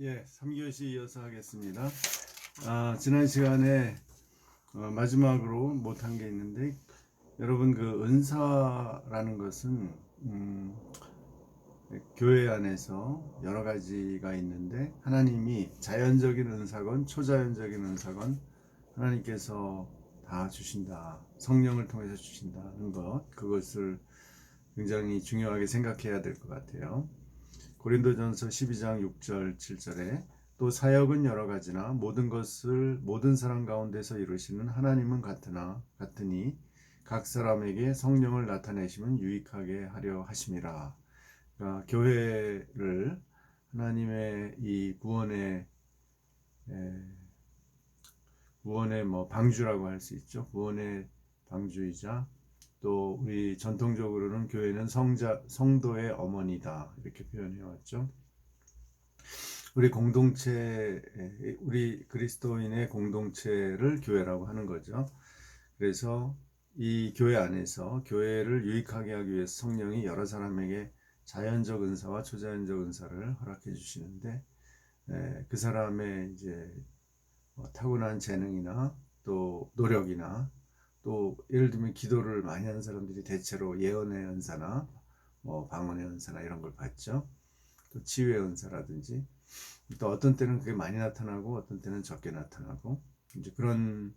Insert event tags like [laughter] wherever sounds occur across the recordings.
예, 3교시 이어서 하겠습니다. 아, 지난 시간에 어, 마지막으로 못한 게 있는데 여러분 그 은사라는 것은 음, 교회 안에서 여러 가지가 있는데 하나님이 자연적인 은사건 초자연적인 은사건 하나님께서 다 주신다. 성령을 통해서 주신다는 것 그것을 굉장히 중요하게 생각해야 될 것 같아요. 고린도전서 12장 6절 7절에 또 사역은 여러 가지나 모든 것을 모든 사람 가운데서 이루시는 하나님은 같으나 같으니 각 사람에게 성령을 나타내시면 유익하게 하려 하심이라. 그러니까 교회를 하나님의 이 구원의 에, 구원의 뭐 방주라고 할 수 있죠. 구원의 방주이자 또 우리 전통적으로는 교회는 성자 성도의 어머니다 이렇게 표현해 왔죠. 우리 공동체 우리 그리스도인의 공동체를 교회라고 하는 거죠. 그래서 이 교회 안에서 교회를 유익하게 하기 위해서 성령이 여러 사람에게 자연적 은사와 초자연적 은사를 허락해 주시는데 에, 그 사람의 이제 뭐 타고난 재능이나 또 노력이나 또 예를 들면 기도를 많이 하는 사람들이 대체로 예언의 은사나 뭐 방언의 은사나 이런 걸 받죠. 또 치유의 은사라든지 또 어떤 때는 그게 많이 나타나고 어떤 때는 적게 나타나고 이제 그런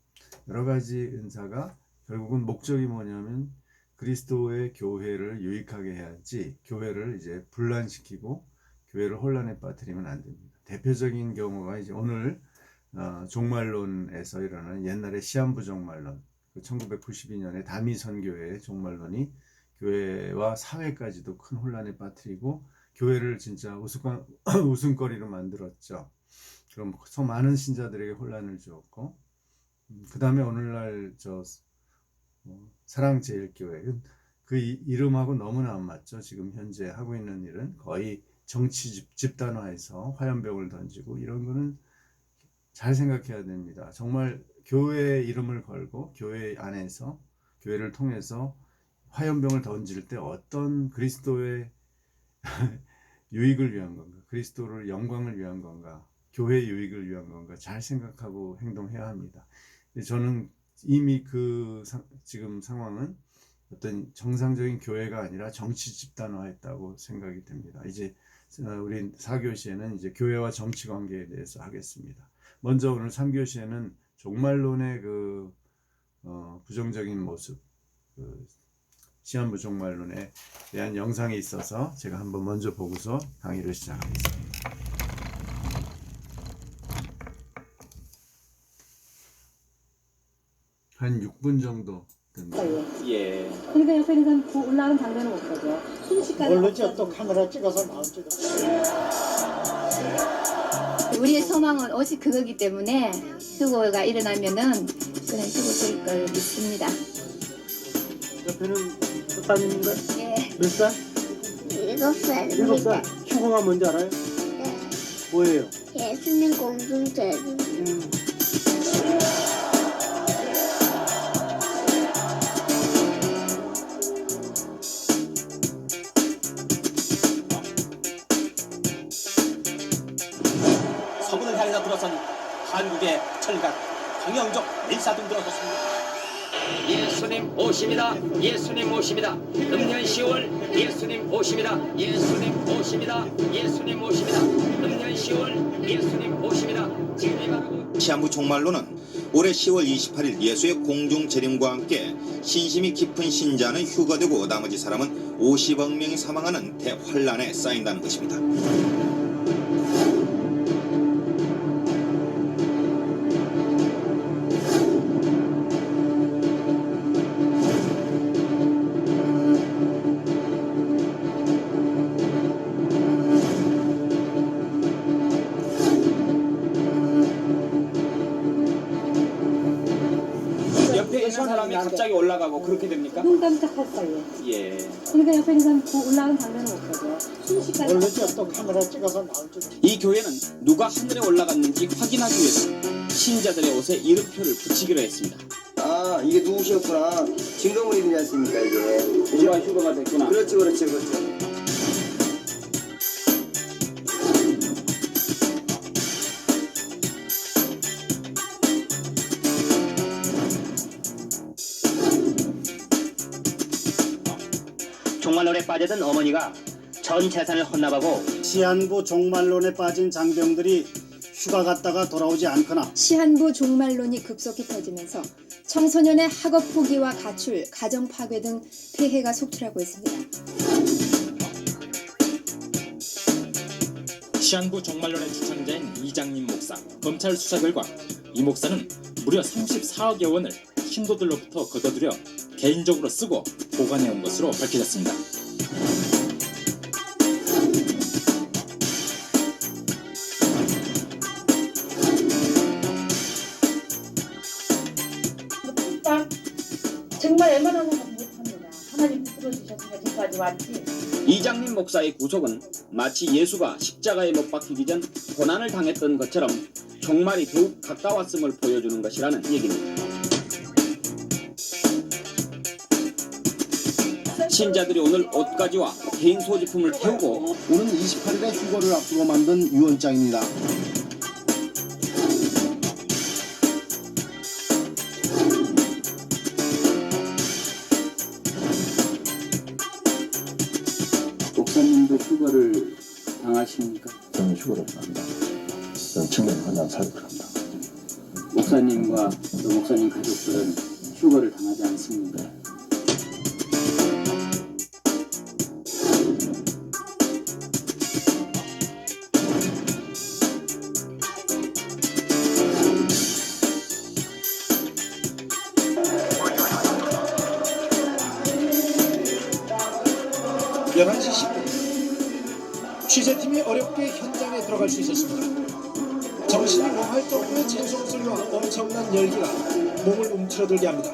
여러 가지 은사가 결국은 목적이 뭐냐면 그리스도의 교회를 유익하게 해야지 교회를 이제 분란시키고 교회를 혼란에 빠뜨리면 안 됩니다. 대표적인 경우가 이제 오늘 어, 종말론에서 일어나는 옛날의 시한부 종말론 1992년에 다미 선교회의 종말론이 교회와 사회까지도 큰 혼란에 빠뜨리고 교회를 진짜 [clears throat] 웃음거리로 만들었죠. 그럼 더 많은 신자들에게 혼란을 주었고 그 다음에 오늘날 저 어, 사랑제일교회 그 이- 이름하고 너무나 안 맞죠. 지금 현재 하고 있는 일은 거의 정치 집, 집단화해서 화염병을 던지고 이런 거는 잘 생각해야 됩니다. 정말 교회 이름을 걸고 교회 안에서 교회를 통해서 화염병을 던질 때 어떤 그리스도의 [laughs] 유익을 위한 건가, 그리스도를 영광을 위한 건가, 교회 유익을 위한 건가 잘 생각하고 행동해야 합니다. 저는 이미 그 사- 지금 상황은 어떤 정상적인 교회가 아니라 정치 집단화했다고 생각이 됩니다. 이제 어, 우리 4교시에는 이제 교회와 정치 관계에 대해서 하겠습니다. 먼저 오늘 3교시에는 종말론의 그 어, 부정적인 모습, 그 시한부 종말론에 대한 영상이 있어서 제가 한번 먼저 보고서 강의를 시작하겠습니다. 한 6분 정도 됩니다. 예. 그러니까 옆에 있는 사람 그 올라가는 장면을 못 보죠. 순식간에 모르죠. 또 카메라 찍어서 나올지도. 우리의 소망은 오직 그거기 때문에 휴고가 일어나면은 그냥 휴고 될걸 믿습니다. 옆에는 따님인가? 예. 몇 살? 일곱 살 일곱 살. 휴가가 뭔지 알아요? 뭐예요? 예수님 공동체 음. 한국의 철각 강영적 밀사 등 들어섰습니다. 예수님 오십니다. 예수님 오십니다. 금년 10월 예수님 오십니다. 예수님 오십니다. 예수님 오십니다. 금년 10월 예수님 오십니다. 지금이 바로 그 시한부 종말로는 올해 10월 28일 예수의 공중 재림과 함께 신심이 깊은 신자는 휴가되고 나머지 사람은 50억 명이 사망하는 대환란에 쌓인다는 것입니다. 옆에 있는 사람이 갑자기 올라가고 그렇게 됩니까? 눈 깜짝할 사이에. 예. 그러니까 옆에 있는 사람 그 올라가는 장면을 못 보죠. 순식간에 모르죠. 또 카메라 찍어서 나올지도. 이 교회는 누가 하늘에 올라갔는지 확인하기 위해서 신자들의 옷에 이름표를 붙이기로 했습니다. 아 이게 누구셨구나 증거물이지 않습니까 이게 누가 휴가가 됐구나. 그렇죠 그렇죠 그렇죠 빠져든 어머니가 전 재산을 헌납하고 시한부 종말론에 빠진 장병들이 휴가 갔다가 돌아오지 않거나 시한부 종말론이 급속히 퍼지면서 청소년의 학업 포기와 가출, 가정 파괴 등 폐해가 속출하고 있습니다. 시한부 종말론의 주창자인 이장님 목사 검찰 수사 결과 이 목사는 무려 34억여 원을 신도들로부터 거둬들여 개인적으로 쓰고 보관해 온 것으로 밝혀졌습니다. 이장님 목사의 구속은 마치 예수가 십자가에 못 박히기 전 고난을 당했던 것처럼 종말이 더욱 가까웠음을 보여주는 것이라는 얘기입니다. 신자들이 오늘 옷가지와 개인 소지품을 태우고 오는 28일에 휴거를 앞두고 만든 유언장입니다. 휴거를 당하십니까? 저는 휴가를 합니다. 저는 청년 환자 사역을 합니다. 목사님과 또 목사님 가족들은 휴거를 당하지 않습니다. 들어갈 수 있었습니다. 정신이 멍할 정도의 진성 소리와 엄청난 열기가 몸을 움츠러들게 합니다.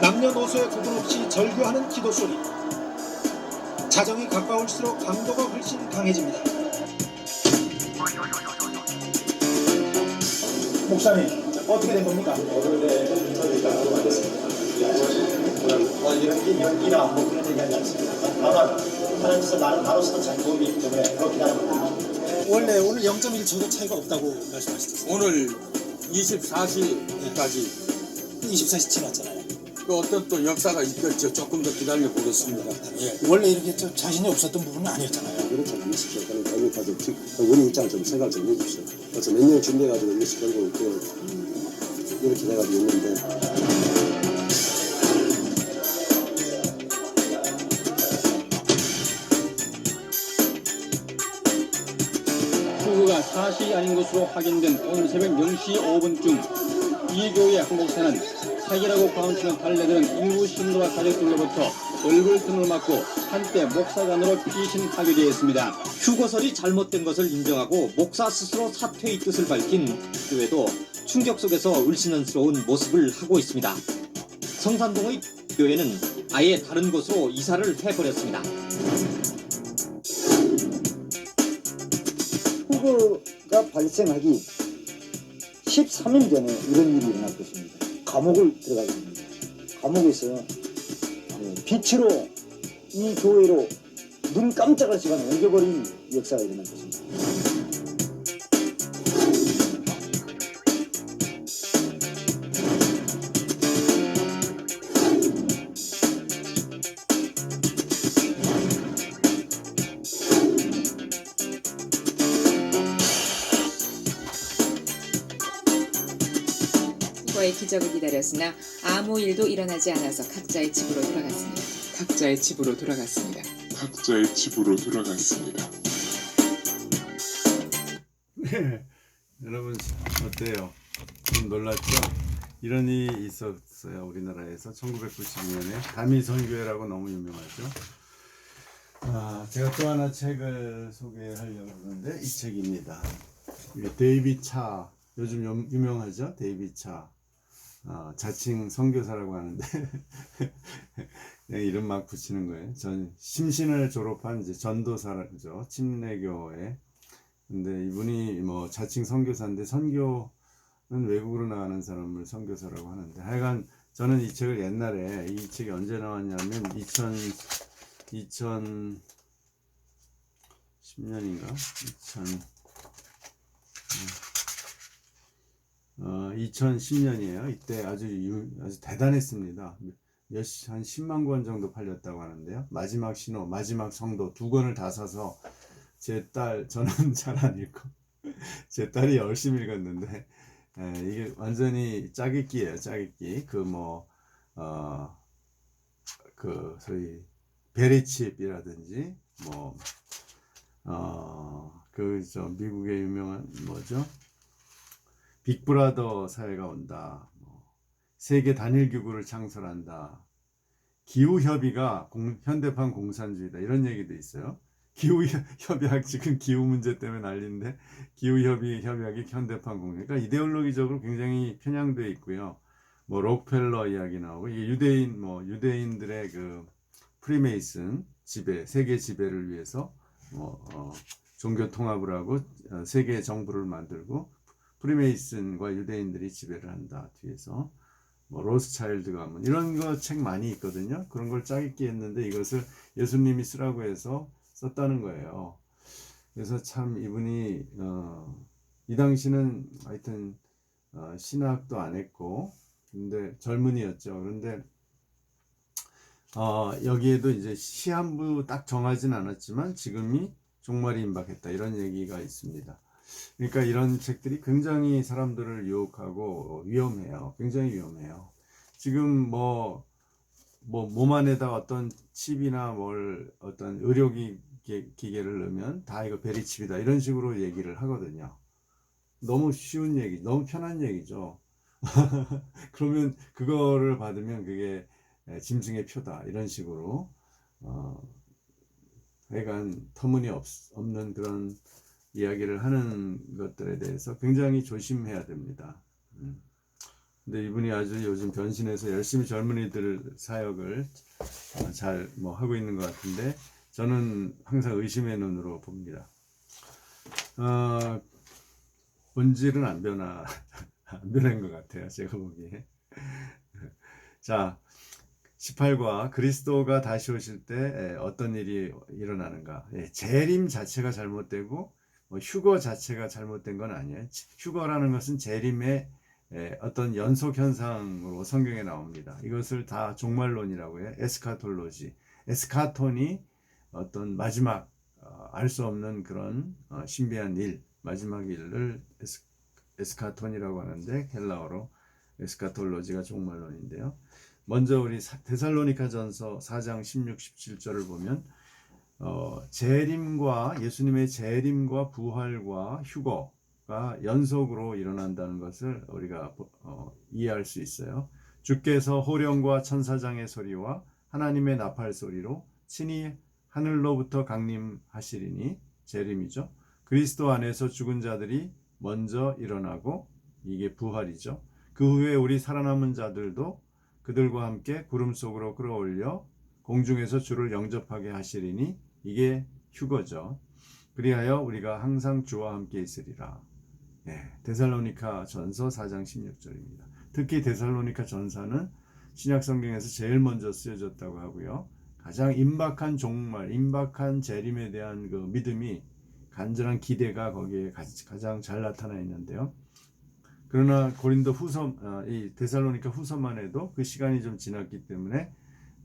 남녀노소의 구분 없이 절규하는 기도 소리. 자정이 가까울수록 강도가 훨씬 강해집니다. 목사님 어떻게 된 겁니까? 뭐 이런 게 연기나 뭐 그런 얘기 하지 않습니다. 다만 짓은 나는 나로서도 잘 도움이 있기 때문에 그렇게 하는 겁니다. 원래 오늘 0.1초도 차이가 없다고 말씀하셨어요. 오늘 24시까지 24시 지났잖아요. 또 어떤 또 역사가 있겠죠. 조금 더 기다려 보겠습니다. 예. 원래 이렇게 좀 자신이 없었던 부분은 아니었잖아요. 그렇지 않으십시오. 저는 거기까지 우리 입장을 좀 생각 좀 해주십시오. 그래서 몇 년 준비해가지고 이것이 결국 그 이렇게 돼가지고 있는데 아닌 것으로 확인된 오늘 새벽 0시 5분쯤 이 교회 한 목사는 사기라고 가르치는 달래들은 일부 신도와 가족들로부터 얼굴 등을 맞고 한때 목사관으로 피신 파괴되었습니다. 휴거설이 잘못된 것을 인정하고 목사 스스로 사퇴의 뜻을 밝힌 교회도 충격 속에서 을신언스러운 모습을 하고 있습니다. 성산동의 교회는 아예 다른 곳으로 이사를 해버렸습니다. 후보 가 발생하기 13일 전에 이런 일이 일어날 것입니다. 감옥을 들어가게 됩니다. 감옥에서 네, 빛으로 이 교회로 눈 깜짝할 시간 옮겨버린 역사가 일어날 것입니다. 기적을 기다렸으나 아무 일도 일어나지 않아서 각자의 집으로 돌아갔습니다. 각자의 집으로 돌아갔습니다. 각자의 집으로 돌아갔습니다. 네. 여러분 어때요? 좀 놀랐죠? 이런 일이 있었어요 우리나라에서 1990년에 다미 선교회라고 너무 유명하죠. 아, 제가 또 하나 책을 소개하려고 하는데 이 책입니다. 이게 데이비 차 요즘 유- 유명하죠? 데이비 차 어, 자칭 선교사라고 하는데 그냥 [laughs] 이름 막 붙이는 거예요. 전 심신을 졸업한 이제 전도사죠. 침례교회 근데 이분이 뭐 자칭 선교사인데 선교는 외국으로 나가는 사람을 선교사라고 하는데 하여간 저는 이 책을 옛날에 이 책이 언제 나왔냐면 2000 2010년인가 2000 어, 2010년이에요. 이때 아주 유, 아주 대단했습니다. 몇, 시- 한 10만 권 정도 팔렸다고 하는데요. 마지막 신호, 마지막 성도 두 권을 다 사서 제 딸, 저는 [laughs] 잘 안 읽고 [laughs] 제 딸이 열심히 읽었는데 에, 이게 완전히 짜깁기예요. 짜깁기. 그 뭐, 어, 그 소위 베리칩이라든지 뭐, 어, 그 저 미국의 유명한 뭐죠? 빅브라더 사회가 온다. 뭐, 세계 단일 기구를 창설한다. 기후 협의가 공- 현대판 공산주의다. 이런 얘기도 있어요. 기후 [laughs] 협- 협약 지금 기후 문제 때문에 난리인데 기후 협의 협약이 현대판 공산. 그러니까 이데올로기적으로 굉장히 편향돼 있고요. 뭐 록펠러 이야기 나오고 이게 유대인 뭐 유대인들의 그 프리메이슨 지배 세계 지배를 위해서 뭐 어, 종교 통합을 하고 어, 세계 정부를 만들고 프리메이슨과 유대인들이 지배를 한다 뒤에서. 뭐 로스차일드 가문. 이런 거 책 많이 있거든요. 그런 걸 짜깁기 했는데 이것을 예수님이 쓰라고 해서 썼다는 거예요. 그래서 참 이분이 어, 이 당시는 하여튼 어, 신학도 안 했고 근데 젊은이였죠. 그런데 어, 여기에도 이제 시한부 딱 정하진 않았지만 지금이 종말이 임박했다. 이런 얘기가 있습니다. 그러니까 이런 책들이 굉장히 사람들을 유혹하고 위험해요. 굉장히 위험해요. 지금 뭐, 뭐, 몸 안에다 어떤 칩이나 뭘 어떤 의료기 기계를 넣으면 다 이거 베리칩이다. 이런 식으로 얘기를 하거든요. 너무 쉬운 얘기, 너무 편한 얘기죠. [laughs] 그러면 그거를 받으면 그게 예, 짐승의 표다. 이런 식으로, 어, 하여간 터무니없는 그런 이야기를 하는 것들에 대해서 굉장히 조심해야 됩니다. 음. 근데 이분이 아주 요즘 변신해서 열심히 젊은이들 사역을 어, 잘뭐 하고 있는 것 같은데 저는 항상 의심의 눈으로 봅니다. 어, 본질은 안 변화 [laughs] 안 변한 것 같아요. 제가 보기에. 자, 18과 그리스도가 다시 오실 때 에, 어떤 일이 일어나는가? 예, 재림 자체가 잘못되고 뭐 휴거 자체가 잘못된 건 아니에요. 휴거라는 것은 재림의 에, 어떤 연속 현상으로 성경에 나옵니다. 이것을 다 종말론이라고 해요. 에스카톨로지. 에스카톤이 어떤 마지막 어, 알수 없는 그런 어, 신비한 일, 마지막 일을 에스, 에스카톤이라고 하는데 헬라어로 에스카톨로지가 종말론인데요. 먼저 우리 데살로니가전서 4장 16, 17절을 보면 어, 재림과 예수님의 재림과 부활과 휴거가 연속으로 일어난다는 것을 우리가 어, 이해할 수 있어요. 주께서 호령과 천사장의 소리와 하나님의 나팔 소리로 친히 하늘로부터 강림하시리니 재림이죠. 그리스도 안에서 죽은 자들이 먼저 일어나고 이게 부활이죠. 그 후에 우리 살아남은 자들도 그들과 함께 구름 속으로 끌어올려 공중에서 주를 영접하게 하시리니 이게 휴거죠. 그리하여 우리가 항상 주와 함께 있으리라. 네, 데살로니카 전서 4장 16절입니다. 특히 데살로니카 전서는 신약 성경에서 제일 먼저 쓰여졌다고 하고요. 가장 임박한 종말, 임박한 재림에 대한 그 믿음이 간절한 기대가 거기에 가장 잘 나타나 있는데요. 그러나 고린도 후서, 이 데살로니카 후서만 해도 그 시간이 좀 지났기 때문에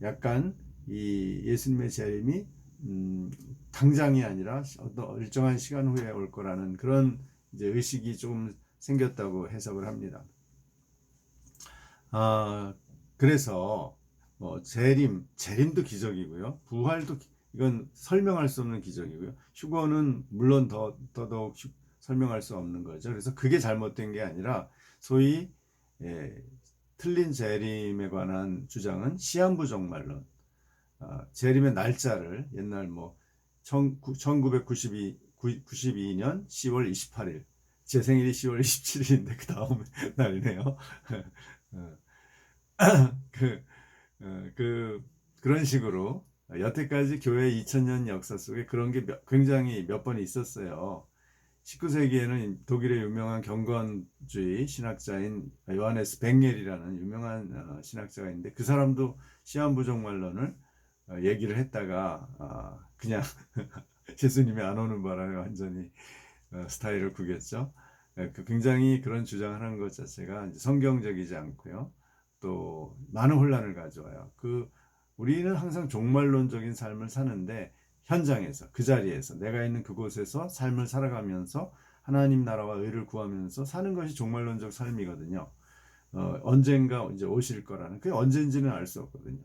약간 이 예수님의 재림이 음, 당장이 아니라 어떤 일정한 시간 후에 올 거라는 그런 이제 의식이 좀 생겼다고 해석을 합니다. 아, 그래서 뭐 재림, 재림도 기적이고요. 부활도 이건 설명할 수 없는 기적이고요. 휴거는 물론 더 더더욱 휴, 설명할 수 없는 거죠. 그래서 그게 잘못된 게 아니라 소위 예, 틀린 재림에 관한 주장은 시한부 종말론. 아, 재림의 날짜를 옛날 뭐 1992, 92년 10월 28일 제 생일이 10월 27일인데 그 다음 [laughs] 날이네요. [laughs] [clears throat] 그, 어, 그 그런 식으로 여태까지 교회 2000년 역사 속에 그런 게 몇, 굉장히 몇 번 있었어요. 19세기에는 독일의 유명한 경건주의 신학자인 요하네스 뱅겔이라는 유명한 어, 신학자가 있는데 그 사람도 시한부종말론을 어, 얘기를 했다가 어, 그냥 [laughs] 예수님이 안 오는 바람에 완전히 스타일을 구겼죠. 예, 그 굉장히 그런 주장하는 것 자체가 성경적이지 않고요. 또 많은 혼란을 가져와요. 그 우리는 항상 종말론적인 삶을 사는데 현장에서 그 자리에서 내가 있는 그곳에서 삶을 살아가면서 하나님 나라와 의를 구하면서 사는 것이 종말론적 삶이거든요. 어, 언젠가 이제 오실 거라는 그게 언젠지는 알 수 없거든요.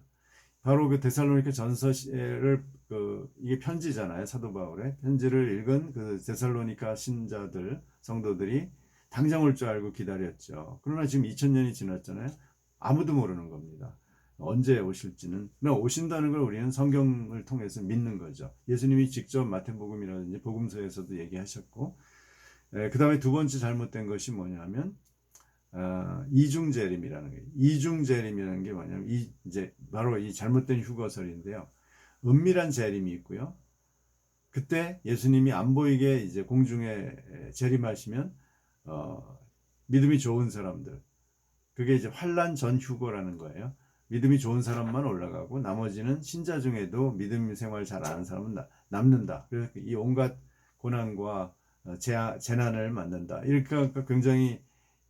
바로 그 데살로니가 전서를 그 이게 편지잖아요 사도 바울의 편지를 읽은 그 데살로니가 신자들 성도들이 당장 올 줄 알고 기다렸죠. 그러나 지금 2000년이 지났잖아요. 아무도 모르는 겁니다. 언제 오실지는 그러나 오신다는 걸 우리는 성경을 통해서 믿는 거죠. 예수님이 직접 마태복음이라든지 복음서에서도 얘기하셨고 그 다음에 두 번째 잘못된 것이 뭐냐면 어, 이중재림이라는 게 이중재림이라는 게 뭐냐면 이 이제 바로 이 잘못된 휴거설인데요. 은밀한 재림이 있고요. 그때 예수님이 안 보이게 이제 공중에 재림하시면 어, 믿음이 좋은 사람들 그게 이제 환란 전 휴거라는 거예요. 믿음이 좋은 사람만 올라가고 나머지는 신자 중에도 믿음 생활 잘안 하는 사람은 나, 남는다. 그래서 이 온갖 고난과 어, 재난을 만난다. 이렇게 굉장히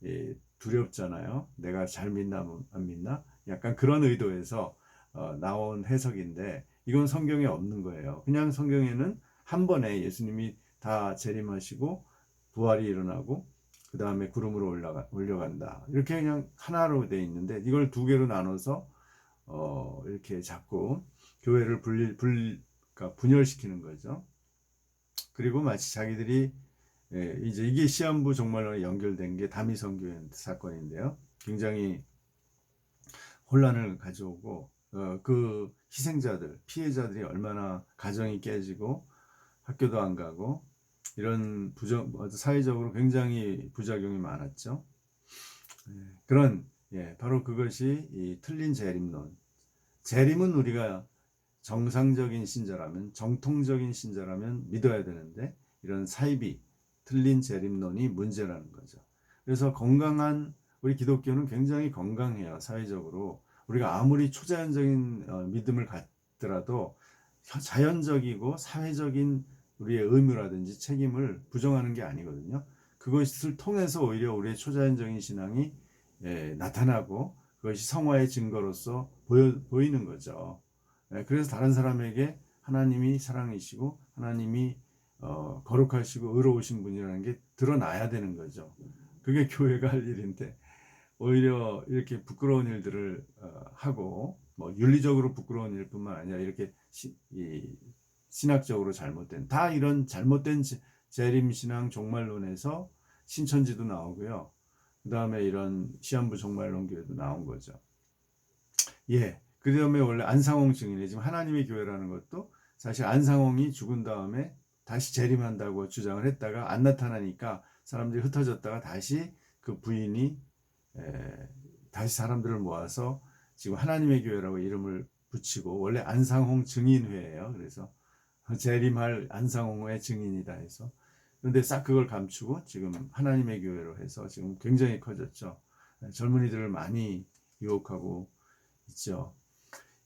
예, 두렵잖아요. 내가 잘 믿나 안 믿나? 약간 그런 의도에서 어, 나온 해석인데 이건 성경에 없는 거예요. 그냥 성경에는 한 번에 예수님이 다 재림하시고 부활이 일어나고 그 다음에 구름으로 올라가 올려간다. 이렇게 그냥 하나로 돼 있는데 이걸 두 개로 나눠서 어, 이렇게 자꾸 교회를 분리, 분, 그러니까 분열시키는 거죠. 그리고 마치 자기들이 예, 이제 이게 시한부 정말로 연결된 게 다미성교회 사건인데요. 굉장히 혼란을 가져오고 어, 그 희생자들, 피해자들이 얼마나 가정이 깨지고 학교도 안 가고 이런 부정 사회적으로 굉장히 부작용이 많았죠. 예, 그런 예, 바로 그것이 이 틀린 재림론. 재림은 우리가 정상적인 신자라면 정통적인 신자라면 믿어야 되는데 이런 사이비 틀린 재림론이 문제라는 거죠. 그래서 건강한 우리 기독교는 굉장히 건강해요. 사회적으로 우리가 아무리 초자연적인 어, 믿음을 갖더라도 자연적이고 사회적인 우리의 의무라든지 책임을 부정하는 게 아니거든요. 그것을 통해서 오히려 우리의 초자연적인 신앙이 예, 나타나고 그것이 성화의 증거로서 보여, 보이는 거죠. 예, 그래서 다른 사람에게 하나님이 사랑이시고 하나님이 어, 거룩하시고 의로우신 분이라는 게 드러나야 되는 거죠. 그게 [laughs] 교회가 할 일인데 오히려 이렇게 부끄러운 일들을 어, 하고 뭐 윤리적으로 부끄러운 일뿐만 아니라 이렇게 시, 이, 신학적으로 잘못된 다 이런 잘못된 재림 신앙 종말론에서 신천지도 나오고요. 그 다음에 이런 시한부 종말론 교회도 나온 거죠. 예. 그 다음에 원래 안상홍 증인이 지금 하나님의 교회라는 것도 사실 안상홍이 죽은 다음에 다시 재림한다고 주장을 했다가 안 나타나니까 사람들이 흩어졌다가 다시 그 부인이 에, 다시 사람들을 모아서 지금 하나님의 교회라고 이름을 붙이고 원래 안상홍 증인회예요. 그래서 재림할 안상홍의 증인이다 해서 그런데 싹 그걸 감추고 지금 하나님의 교회로 해서 지금 굉장히 커졌죠. 젊은이들을 많이 유혹하고 있죠.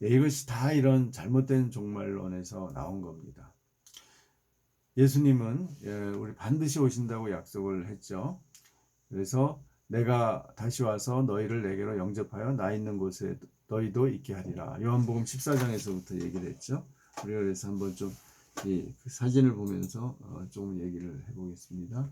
예, 이것이 다 이런 잘못된 종말론에서 나온 겁니다. 예수님은 예, 우리 반드시 오신다고 약속을 했죠. 그래서 내가 다시 와서 너희를 내게로 영접하여 나 있는 곳에 너희도 있게 하리라. 요한복음 14장에서부터 얘기를 했죠. 우리가 그래서 한번 좀 이, 그 사진을 보면서 어, 조금 얘기를 해보겠습니다.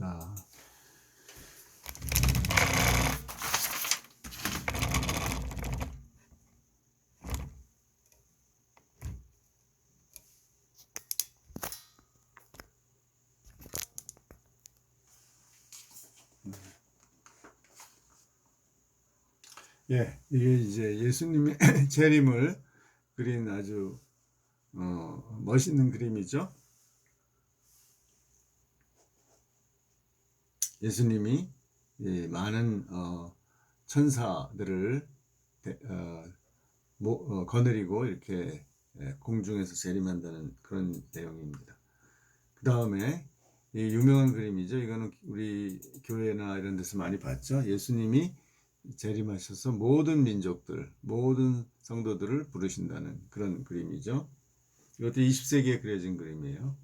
자. 예, 이게 이제 예수님의 [laughs] 재림을 그린 아주 어, 멋있는 그림이죠. 예수님이 이 많은 어, 천사들을 대, 어, 모, 어, 거느리고 이렇게 예, 공중에서 재림한다는 그런 내용입니다. 그 다음에 이 유명한 그림이죠. 이거는 우리 교회나 이런 데서 많이 봤죠. 예수님이 재림하셔서 모든 민족들, 모든 성도들을 부르신다는 그런 그림이죠. 이것도 20세기에 그려진 그림이에요.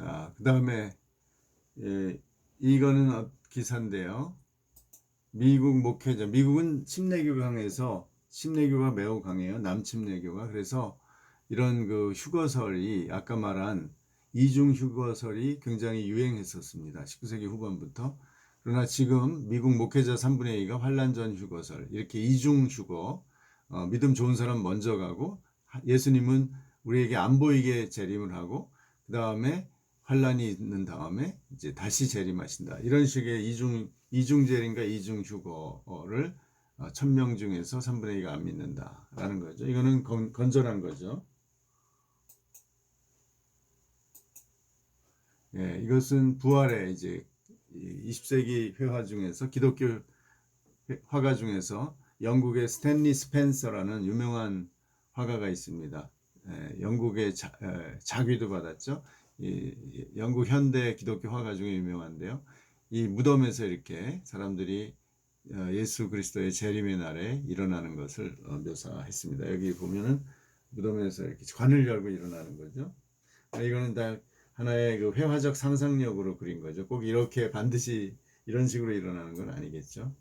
자, 그 다음에 예, 이거는 어- 기사인데요. 미국 목회자, 미국은 침례교가 강해서 침례교가 매우 강해요. 남침례교가 그래서 이런 그 휴거설이 아까 말한 이중 휴거설이 굉장히 유행했었습니다. 19세기 후반부터. 그러나 지금 미국 목회자 3분의 2가 환란 전 휴거설 이렇게 이중 휴거 어, 믿음 좋은 사람 먼저 가고 하- 예수님은 우리에게 안 보이게 재림을 하고 그 다음에 환란이 있는 다음에 이제 다시 재림하신다. 이런 식의 이중 이중 재림과 이중 휴거를 어, 천명 중에서 3분의 2가 안 믿는다라는 거죠. 이거는 건, 건전한 거죠. 예, 이것은 부활의 이제 20세기 회화 중에서 기독교 회- 화가 중에서 영국의 스탠리 스펜서라는 유명한 화가가 있습니다. 예, 영국의 자, 에, 자귀도 받았죠. 영국 현대 기독교 화가 중에 유명한데요. 이 무덤에서 이렇게 사람들이 어, 예수 그리스도의 재림의 날에 일어나는 것을 어, 묘사했습니다. 여기 보면은 무덤에서 이렇게 관을 열고 일어나는 거죠. 아, 이거는 다 하나의 그 회화적 상상력으로 그린 거죠. 꼭 이렇게 반드시 이런 식으로 일어나는 건 아니겠죠.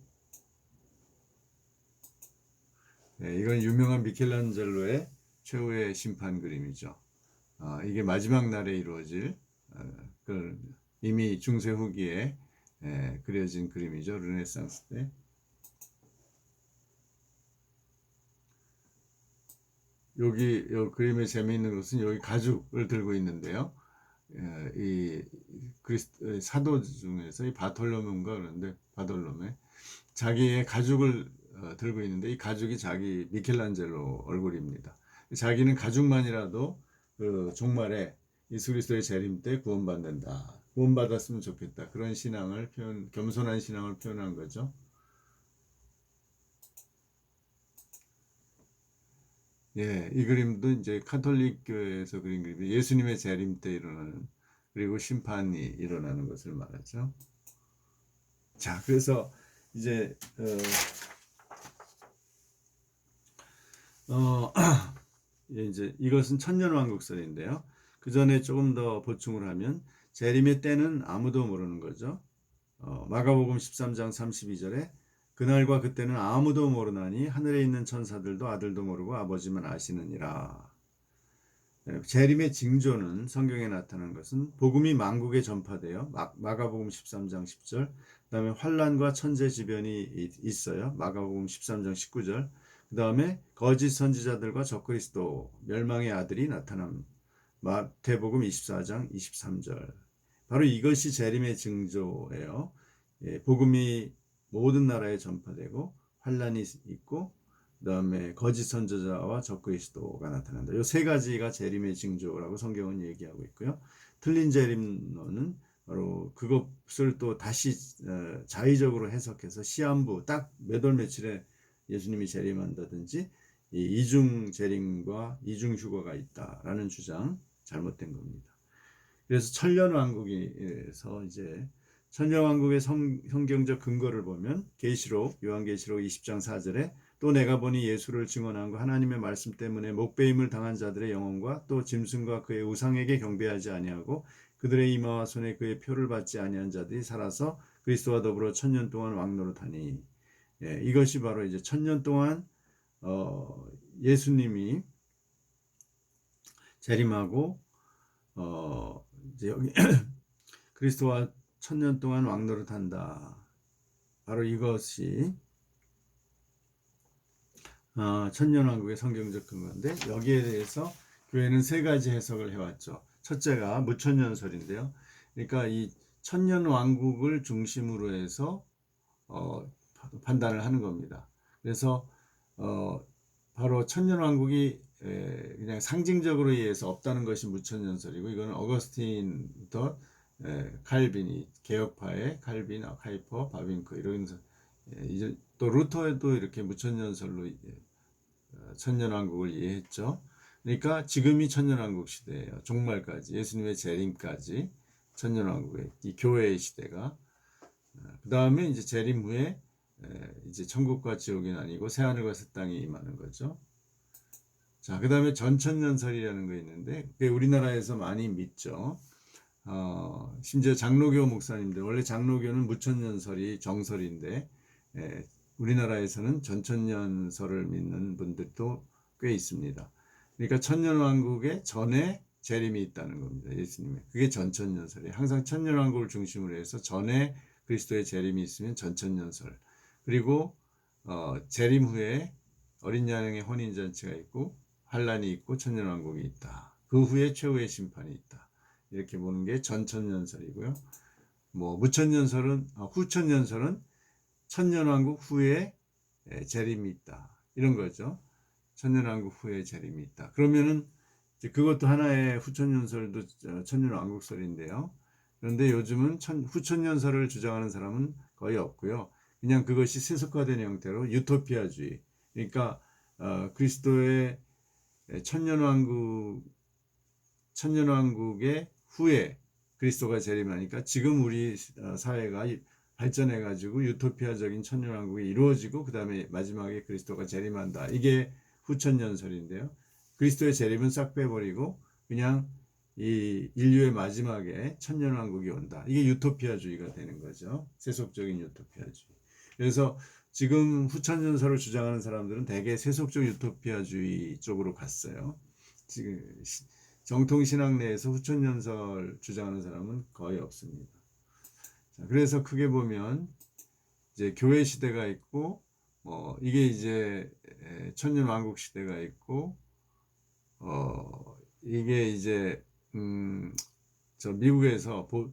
네, 이건 유명한 미켈란젤로의 최후의 심판 그림이죠. 아, 이게 마지막 날에 이루어질 어, 그 이미 중세 후기에 에, 그려진 그림이죠. 르네상스 때. 여기 요 그림의 재미있는 것은 여기 가죽을 들고 있는데요. 예, 이 그리스 사도 중에서 이 바톨로메인가 그런데 바톨로메 자기의 가죽을 어, 들고 있는데 이 가죽이 자기 미켈란젤로 얼굴입니다. 자기는 가죽만이라도 그 종말에 예수 그리스도의 재림 때 구원받는다. 구원받았으면 좋겠다. 그런 신앙을 표현, 겸손한 신앙을 표현한 거죠. 예, 이 그림도 이제 카톨릭 교회에서 그린 그림이 예수님의 재림 때 일어나는 그리고 심판이 일어나는 것을 말하죠. 자, 그래서 이제 어, [clears throat] 어 [clears throat] 이제 이것은 천년왕국설인데요. 그 전에 조금 더 보충을 하면 재림의 때는 아무도 모르는 거죠. 어, 마가복음 13장 32절에 그날과 그때는 아무도 모르나니 하늘에 있는 천사들도 아들도 모르고 아버지만 아시느니라. 네, 재림의 징조는 성경에 나타난 것은 복음이 만국에 전파되어 마, 마가복음 13장 10절 그다음에 환란과 천재지변이 있어요. 마가복음 13장 19절 그 다음에 거짓 선지자들과 적그리스도 멸망의 아들이 나타남 마태복음 24장 23절 바로 이것이 재림의 징조예요. 예, 복음이 모든 나라에 전파되고 환란이 있고 그다음에 거짓 선지자와 적그리스도가 나타난다. 이 세 가지가 재림의 징조라고 성경은 얘기하고 있고요. 틀린 재림론은 바로 그것을 또 다시 어, 자의적으로 해석해서 시한부 딱 몇 월 며칠에 예수님이 재림한다든지 이 이중 재림과 이중 휴거가 있다라는 주장 잘못된 겁니다. 그래서 천년 왕국에서 이제 천년 왕국의 성, 성경적 근거를 보면 계시록 요한계시록 20장 4절에 또 내가 보니 예수를 증언한 거 하나님의 말씀 때문에 목배임을 당한 자들의 영혼과 또 짐승과 그의 우상에게 경배하지 아니하고 그들의 이마와 손에 그의 표를 받지 아니한 자들이 살아서 그리스도와 더불어 천년 동안 왕노릇하니 예, 이것이 바로 이제 천년 동안 어, 예수님이 재림하고 어, 이제 여기 [coughs] 그리스도와 천년 동안 왕노릇한다. 바로 이것이 어, 천년왕국의 성경적 근거인데 여기에 대해서 교회는 세 가지 해석을 해왔죠. 첫째가 무천년설인데요. 그러니까 이 천년왕국을 중심으로 해서 어, 판단을 하는 겁니다. 그래서 어, 바로 천년왕국이 에, 그냥 상징적으로 의해서 없다는 것이 무천년설이고 이거는 어거스틴부터 에, 칼빈이 개혁파의 칼빈, 하이퍼, 바빙크 이런 예, 이제 또 루터에도 이렇게 무천년설로 천년왕국을 이해했죠. 그러니까 지금이 천년왕국 시대예요. 종말까지 예수님의 재림까지 천년왕국의 이 교회의 시대가 그 다음에 이제 재림 후에 에, 이제 천국과 지옥이 나뉘고 새 하늘과 새 땅이 임하는 거죠. 자, 그 다음에 전천년설이라는 거 있는데 그게 우리나라에서 많이 믿죠. 어, 심지어 장로교 목사님들 원래 장로교는 무천년설이 정설인데 에, 우리나라에서는 전천년설을 믿는 분들도 꽤 있습니다. 그러니까 천년왕국의 전에 재림이 있다는 겁니다. 예수님의. 그게 전천년설이에요. 항상 천년왕국을 중심으로 해서 전에 그리스도의 재림이 있으면 전천년설. 그리고 어, 재림 후에 어린 양의 혼인 잔치가 있고 환란이 있고 천년왕국이 있다. 그 후에 최후의 심판이 있다. 이렇게 보는 게 전천년설이고요. 뭐 무천년설은 아, 후천년설은 천년왕국 후에 예, 재림이 있다. 이런 거죠. 천년왕국 후에 재림이 있다. 그러면은 그것도 하나의 후천년설도 어, 천년왕국설인데요. 그런데 요즘은 천, 후천년설을 주장하는 사람은 거의 없고요. 그냥 그것이 세속화된 형태로 유토피아주의. 그러니까 어, 그리스도의 천년왕국 천년왕국의 후에 그리스도가 재림하니까 지금 우리 어, 사회가 발전해 가지고 유토피아적인 천년왕국이 이루어지고 그다음에 마지막에 그리스도가 재림한다. 이게 후천년설인데요. 그리스도의 재림은 싹 빼버리고 그냥 이 인류의 마지막에 천년왕국이 온다. 이게 유토피아주의가 되는 거죠. 세속적인 유토피아주의. 그래서 지금 후천년설을 주장하는 사람들은 대개 세속적 유토피아주의 쪽으로 갔어요. 지금 정통 신학 내에서 후천년설 주장하는 사람은 거의 없습니다. 자, 그래서 크게 보면 이제 교회 시대가 있고 뭐 이게 이제 천년 왕국 시대가 있고 어 이게 이제 음 저 미국에서 보,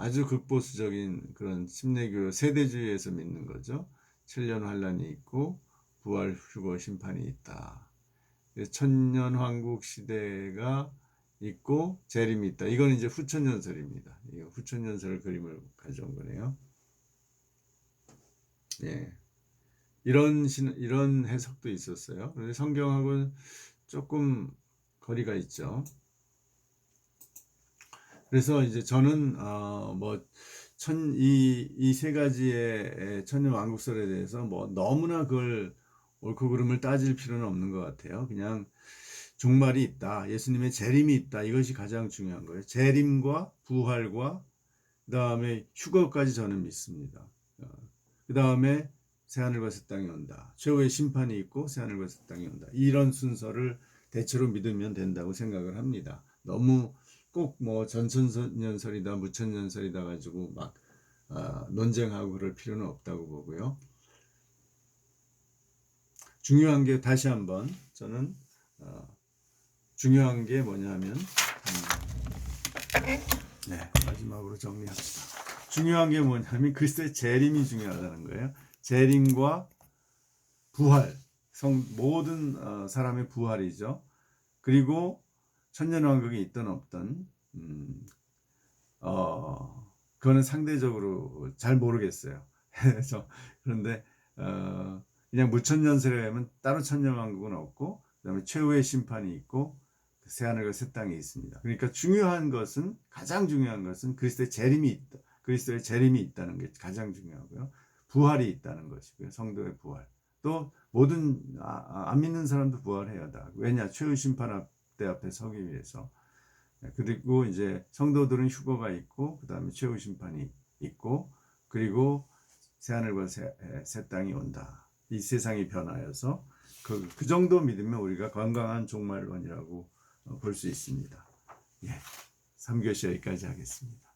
아주 극보수적인 그런 침례교 세대주의에서 믿는 거죠. 7년 환란이 있고 부활 휴거 심판이 있다. 천년 왕국 시대가 있고 재림이 있다. 이건 이제 후천년설입니다. 이 후천년설 그림을 가져온 거네요. 예. 이런 신, 이런 해석도 있었어요. 그런데 성경하고는 조금 거리가 있죠. 그래서 이제 저는 어뭐 천 이 이 세 가지의 천년 왕국설에 대해서 뭐 너무나 그걸 옳고 그름을 따질 필요는 없는 것 같아요. 그냥 종말이 있다. 예수님의 재림이 있다. 이것이 가장 중요한 거예요. 재림과 부활과 그 다음에 휴거까지 저는 믿습니다. 그 다음에 새하늘과 새 땅이 온다. 최후의 심판이 있고 새하늘과 새 땅이 온다. 이런 순서를 대체로 믿으면 된다고 생각을 합니다. 너무 꼭 뭐 전천년설이다 무천년설이다 가지고 막 어, 논쟁하고 그럴 필요는 없다고 보고요. 중요한 게 다시 한번 저는 어, 중요한 게 뭐냐면 음, 네 마지막으로 정리합시다. 중요한 게 뭐냐면 그리스도의 재림이 중요하다는 거예요. 재림과 부활, 성 모든 어, 사람의 부활이죠. 그리고 천년왕국이 있든 없든 음, 어, 그거는 상대적으로 잘 모르겠어요. [laughs] 그래서 그런데 어, 그냥 무천년설에 하면 따로 천년왕국은 없고 그다음에 최후의 심판이 있고 새하늘과 새 땅이 있습니다. 그러니까 중요한 것은 가장 중요한 것은 그리스도의 재림이 있다. 그리스도의 재림이 있다는 게 가장 중요하고요. 부활이 있다는 것이고요. 성도의 부활. 또 모든 아, 안 믿는 사람도 부활해야 다. 왜냐? 최후 심판 대 앞에 서기 위해서. 그리고 이제 성도들은 휴거가 있고 그 다음에 최후 심판이 있고 그리고 새 하늘과 새, 새 땅이 온다. 이 세상이 변하여서 그, 그 정도 믿으면 우리가 건강한 종말론이라고 볼 수 있습니다. 예. 3교시 여기까지 하겠습니다.